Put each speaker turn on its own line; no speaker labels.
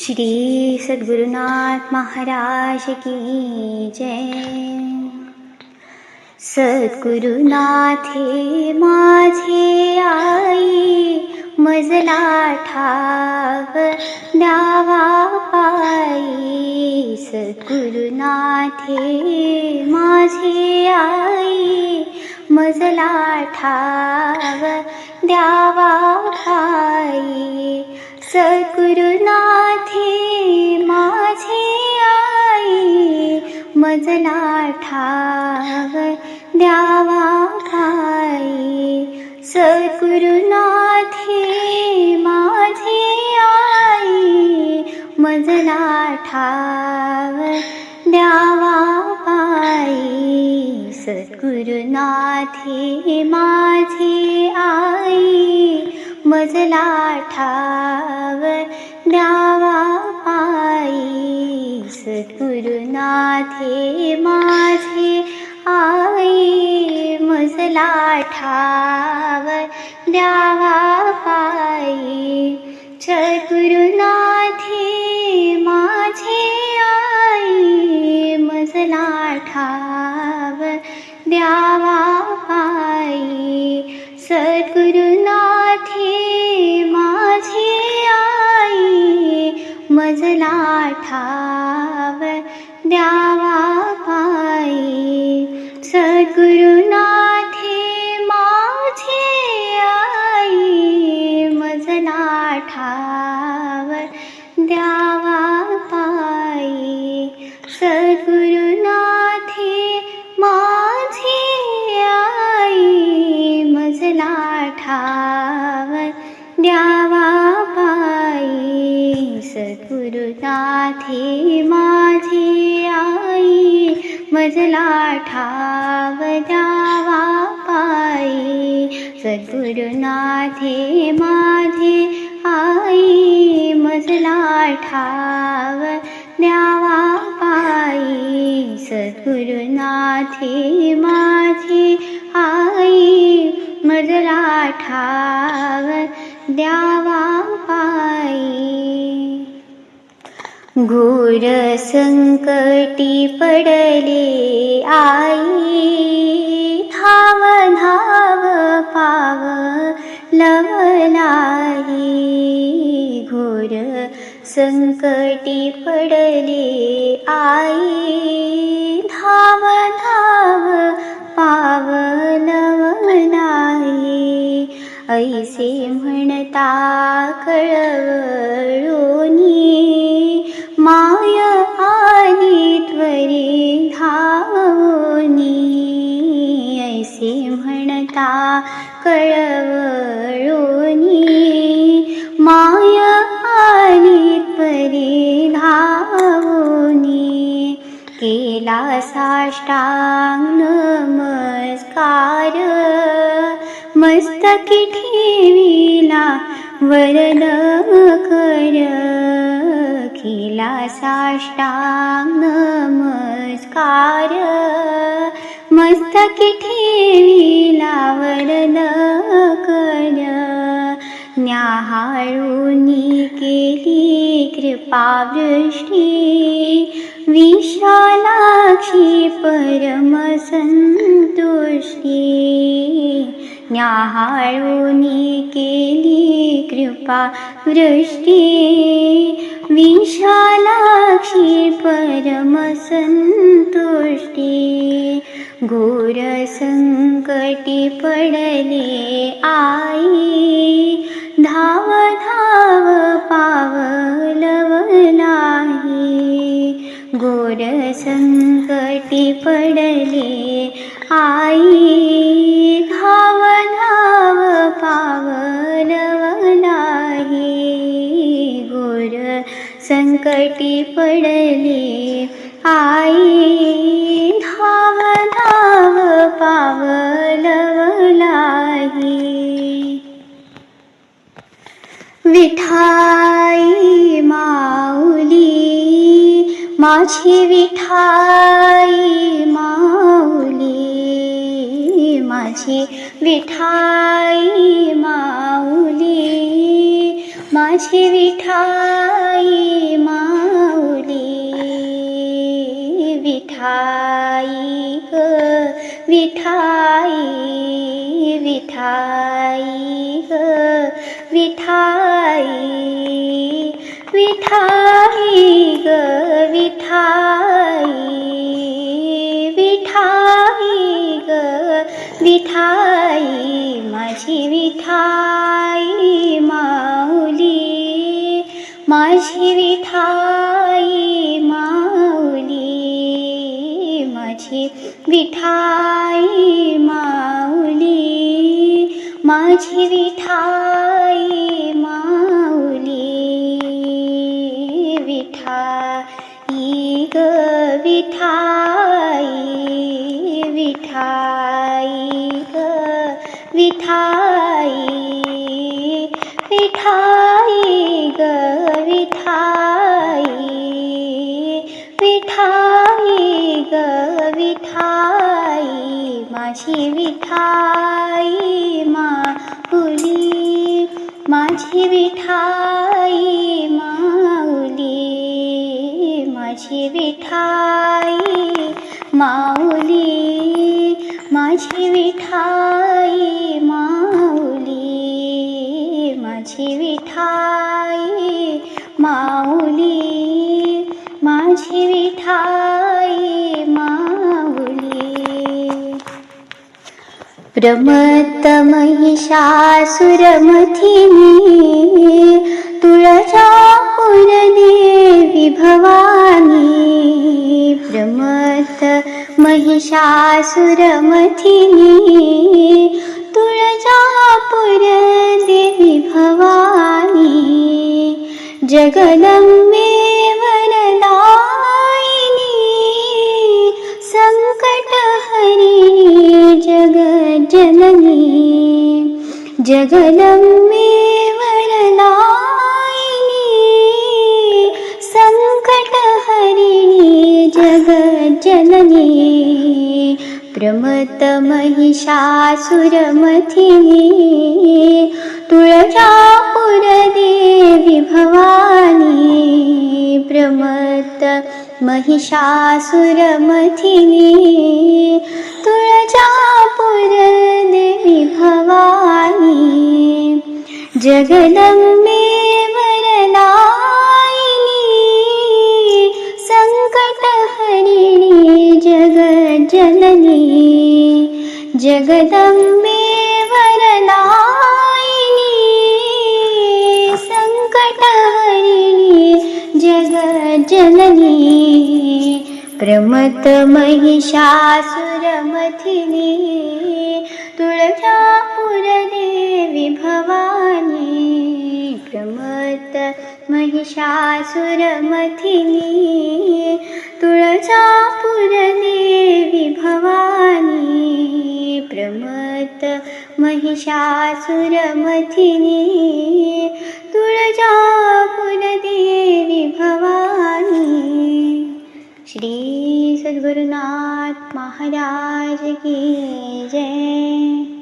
श्री सद्गुरुनाथ महाराज की जय। सद्गुरुनाथे माझे आई मजला ठाव द्यावा पायी। सद्गुरुनाथे माझे आई मजला ठाव द्यावा पायी सद्गुरुनाथे माझे आई मजला ठाव द्यावा खाई सद्गुरुनाथे माझे आई मजला ठाव द्यावा पाई सद्गुरुनाथे माझे आई ठाव द्यावा पायी सद्गुरुनाथे माझे आई मजला ठाव द्यावा पायी सद्गुरुनाथे माझे आई ठाव द्यावा पायी सद्गुरुनाथे नाथा सद्गुरुनाथे माझे आई मजला ठाव द्यावा पायी. सद्गुरुनाथे माझे आई मजला ठाव द्यावा पायी. सद्गुरुनाथे माझे आई मजला ठाव द्यावा पायी. घोर संकटी पडले आई धाव धाव पाव लवलाई घोर संकटी पडले आई धाव धाव पाव लवलाई ऐसे म्हणता कळवळोनी केला साष्टांग नमस्कार. मस्तकी ठेविला वरद कर. केला साष्टांग नमस्कार. मस्तकी ठेविला वरद कर. न्याहाळूनी केली कृपावृष्टी. क्षी परम केली कृपा वृष्टी। विशालाक्षी परमसन्तुष्टी घोरसङ्कटी पडले आई। पावलवलाही घोर संकटी पडले. आई धाव धाव पावलवलाही घोर संकटी पडले. आई धाव धाव पावलवलाही विठाई माझी विठाई माऊली माझी विठाई माऊली माझी विठाई माऊली विठाई ग विठाई विठाई ग विठाई विठाई ग विठाई माझी विठाई माऊली माझी विठाई माऊली माझी विठाई माऊली माझी विठाई विठाई ग विठाई विठाई ग विठाई माझी विठाई माऊली माझी विठाई माऊली माझी विठाई माऊली माझी विठाई माऊली माझी विठाई माऊली. प्रमत्त महिषासुरमथिनी तुळजापूर देवी भवानी. प्रमत्त महिषासुरमथिनी तुळजापूर देवी भवानी. जगदम्बे वरदायिनी सङ्कटहरिणी जगज्जननी। जगदम्बे प्रमतमहिषासुरमथिनी महिषासुरमथिनी भवानी प्रमत महिषासुरमथिनी तुळापुरेव भवानी जगदम्ब जगदम्मे जगदम्बे सङ्कट जग जननी प्रमत महिषासुरमथिलिनी तुळा पुरदेवि प्रमत महिषासुरमथिनी तुळजा महिषासुरमथिनी। देवी भवानी। श्री सद्गुरुनाथ महाराज की जय